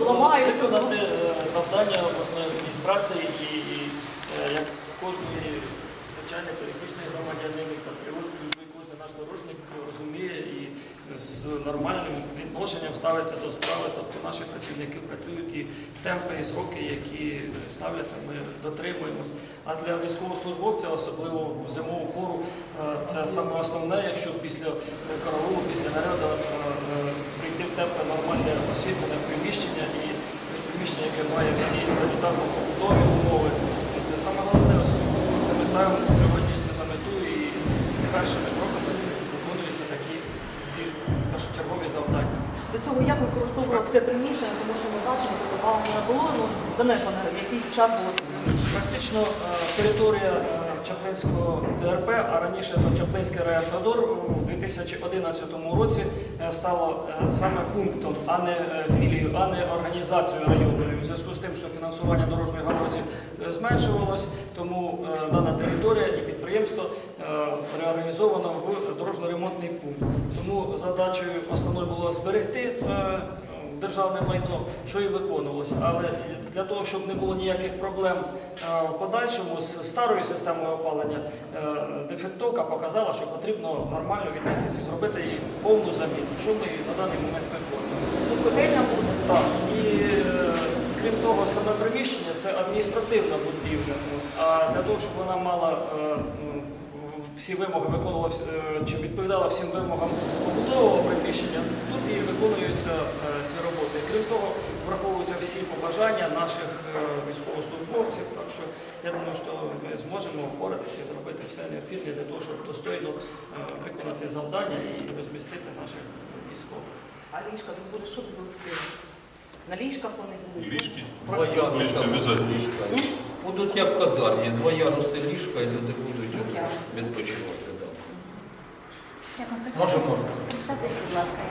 ламають. виконати е, завдання обласної адміністрації і, і е, як кожен звичайний пересічний громадянин і патріот, кожен наш дорожник розуміє і з нормальним відношенням ставиться до справи. Тобто наші працівники працюють і темпи, і сроки, які ставляться, ми дотримуємось. А для військовослужбовця, особливо в зимову пору, е, це саме основне, якщо після караулу, після наряду прийти в тепле нормальне освітлене приміщення, яке має всі санітарно-побутові умови. І це саме головне. Це ми ставимо сьогодні за мету і першими кроками виконуються такі ці першочергові завдання. До цього як використовувалося це приміщення, тому що ми бачимо, що не було, ну занедбане якийсь час було. Практично е, територія е, Чаплинського ДРП, а раніше то Чаплинський райавтодор у 2011 році е, стало е, саме пунктом, а не е, філією, а не організацією районною. У зв'язку з тим, що фінансування дорожньої галузі зменшувалось, тому дана територія і підприємство реорганізовано в дорожньо-ремонтний пункт. Тому задачею основною було зберегти державне майно, що і виконувалося. Але для того, щоб не було ніяких проблем е, в подальшому з старою системою опалення, е, дефектовка показала, що потрібно нормально віднестися і зробити їй повну заміну, що ми на даний момент виконуємо. Буде. Так, і е, крім того, саме приміщення це адміністративна будівля. А для того, щоб вона мала ну, всі вимоги виконувала чи відповідала всім вимогам побутового приміщення, тут і виконуються е, ці роботи. Крім того, враховуються всі побажання наших е, військовослужбовців. Так що я думаю, що ми зможемо впоратися і зробити все необхідне для того, щоб достойно е, виконати завдання і розмістити наших військових. А ліжка тут буде що підвести? На ліжках вони будуть. Ліжки. Два яруси ліжка. Будуть як в казармі, два яруси ліжка і люди будуть відпочивати. Можемо. Представте, будь ласка,